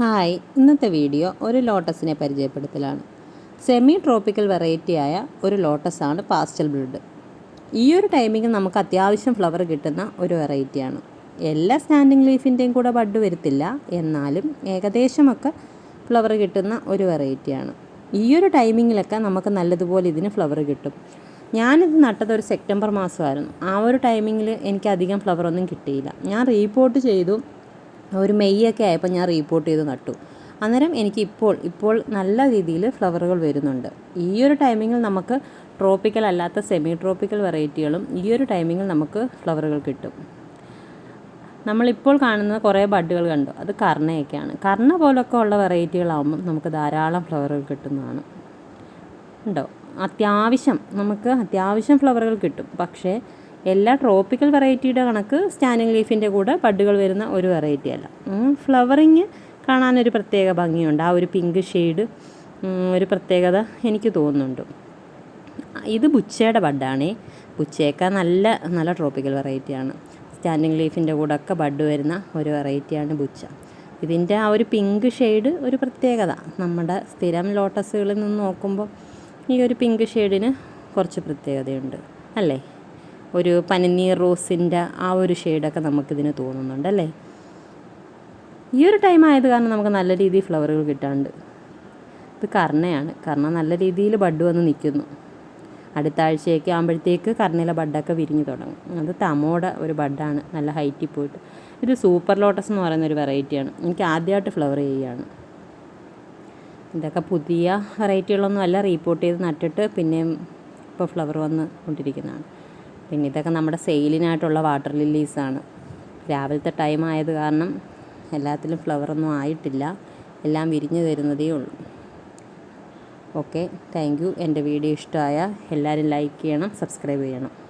Hi ഇന്നത്തെ video ഒരു ലോട്ടസിനെ പരിചയപ്പെടുത്തലാണ്. Semi tropical വെറൈറ്റിയായ ഒരു ലോട്ടസാണ് പാസ്റ്റൽ ബ്ലഡ്. ഈ ഒരു ടൈമിങ്ങിൽ നമുക്ക് അത്യാവശ്യം ഫ്ലവർ കിട്ടുന്ന ഒരു വെറൈറ്റിയാണ്. എല്ലാ സ്റ്റാൻഡിങ് ലീഫിന്റെയും കൂടെ ബഡ് വരുത്തില്ല എന്നാലും ഏകദേശമൊക്കെ ഫ്ലവർ കിട്ടുന്ന ഒരു വെറൈറ്റിയാണ്. ഈ ഒരു ടൈമിങ്ങിലൊക്കെ നമുക്ക് നല്ലതുപോലെ ഇതിന് ഫ്ലവർ കിട്ടും. ഞാനിത് നട്ടത് ഒരു സെപ്റ്റംബർ മാസമായിരുന്നു. ആ ഒരു ടൈമിങ്ങിൽ എനിക്ക് അധികം ഫ്ലവർ ഒന്നും കിട്ടിയില്ല. ഞാൻ റീപോർട്ട് ചെയ്തു ഒരു മെയ്യൊക്കെ ആയപ്പോൾ ഞാൻ റീപോർട്ട് ചെയ്ത് നട്ടു. അന്നേരം എനിക്ക് ഇപ്പോൾ ഇപ്പോൾ നല്ല രീതിയിൽ ഫ്ലവറുകൾ വരുന്നുണ്ട്. ഈ ഒരു ടൈമിങ്ങിൽ നമുക്ക് ട്രോപ്പിക്കൽ അല്ലാത്ത സെമി ട്രോപ്പിക്കൽ വെറൈറ്റികളും ഈ ഒരു ടൈമിങ്ങിൽ നമുക്ക് ഫ്ലവറുകൾ കിട്ടും. നമ്മളിപ്പോൾ കാണുന്ന കുറേ ബഡുകൾ കണ്ടു. അത് കർണയൊക്കെയാണ്. കർണ പോലൊക്കെ ഉള്ള വെറൈറ്റികളാകുമ്പം നമുക്ക് ധാരാളം ഫ്ലവറുകൾ കിട്ടുന്നതാണ്. ഉണ്ടോ? അത്യാവശ്യം നമുക്ക് അത്യാവശ്യം ഫ്ലവറുകൾ കിട്ടും. പക്ഷേ എല്ലാ ട്രോപ്പിക്കൽ വെറൈറ്റിയുടെ കണക്ക് സ്റ്റാനിങ് ലീഫിന്റെ കൂടെ ബഡുകൾ വരുന്ന ഒരു വെറൈറ്റി അല്ല. ഫ്ലവറിങ് കാണാനൊരു പ്രത്യേക ഭംഗിയുണ്ട്. ആ ഒരു പിങ്ക് ഷെയ്ഡ് ഒരു പ്രത്യേകത എനിക്ക് തോന്നുന്നുണ്ട്. ഇത് ബുച്ചയുടെ ബഡാണേ. ബുച്ചയൊക്കെ നല്ല നല്ല ട്രോപ്പിക്കൽ വെറൈറ്റിയാണ് സ്റ്റാൻഡിങ് ലീഫിന്റെ കൂടെ ഒക്കെ ബഡ് വരുന്ന ഒരു വെറൈറ്റിയാണ് ബുച്ച. ഇതിന്റെ ആ ഒരു പിങ്ക് ഷെയ്ഡ് ഒരു പ്രത്യേകത. നമ്മുടെ സ്ഥിരം ലോട്ടസുകളിൽ നിന്ന് നോക്കുമ്പോൾ ഈ ഒരു പിങ്ക് ഷെയ്ഡിന് കുറച്ച് പ്രത്യേകതയുണ്ട്. അല്ലേ? ഒരു പനിനീർ റോസിന്റെ ആ ഒരു ഷെയ്ഡൊക്കെ നമുക്കിതിന് തോന്നുന്നുണ്ട് അല്ലേ ഈ ഒരു ടൈം ആയത് കാരണം നമുക്ക് നല്ല രീതിയിൽ ഫ്ലവറുകൾ കിട്ടാണ്ട്. ഇത് കർണയാണ്. കർണ നല്ല രീതിയിൽ ബഡ് വന്ന് നിൽക്കുന്നു. അടുത്ത ആഴ്ചയൊക്കെ ആകുമ്പോഴത്തേക്ക് കർണയിലെ ബഡൊക്കെ വിരിഞ്ഞു തുടങ്ങും. അത് തമോട ഒരു ബഡാണ്. നല്ല ഹൈറ്റിൽ പോയിട്ട്. ഇത് സൂപ്പർ ലോട്ടസ് എന്ന് പറയുന്ന ഒരു വെറൈറ്റിയാണ് എനിക്ക് ആദ്യമായിട്ട് ഫ്ലവർ ചെയ്യുകയാണ്. ഇതൊക്കെ പുതിയ വെറൈറ്റികളൊന്നും അല്ല റീപ്പോർട്ട് ചെയ്ത് നട്ടിട്ട് പിന്നെയും ഇപ്പോൾ ഫ്ലവർ വന്ന് കൊണ്ടിരിക്കുന്നതാണ്. പിന്നെ ഇതൊക്കെ നമ്മുടെ സെയിലിനായിട്ടുള്ള വാട്ടർ ലില്ലീസാണ്. രാവിലത്തെ ടൈം ആയത് കാരണം എല്ലാത്തിലും ഫ്ലവറൊന്നും ആയിട്ടില്ല. എല്ലാം വിരിഞ്ഞു തരുന്നതേ ഉള്ളൂ. ഓക്കെ താങ്ക് യു എന്റെ വീഡിയോ ഇഷ്ടമായ എല്ലാവരും ലൈക്ക് ചെയ്യണം സബ്സ്ക്രൈബ് ചെയ്യണം.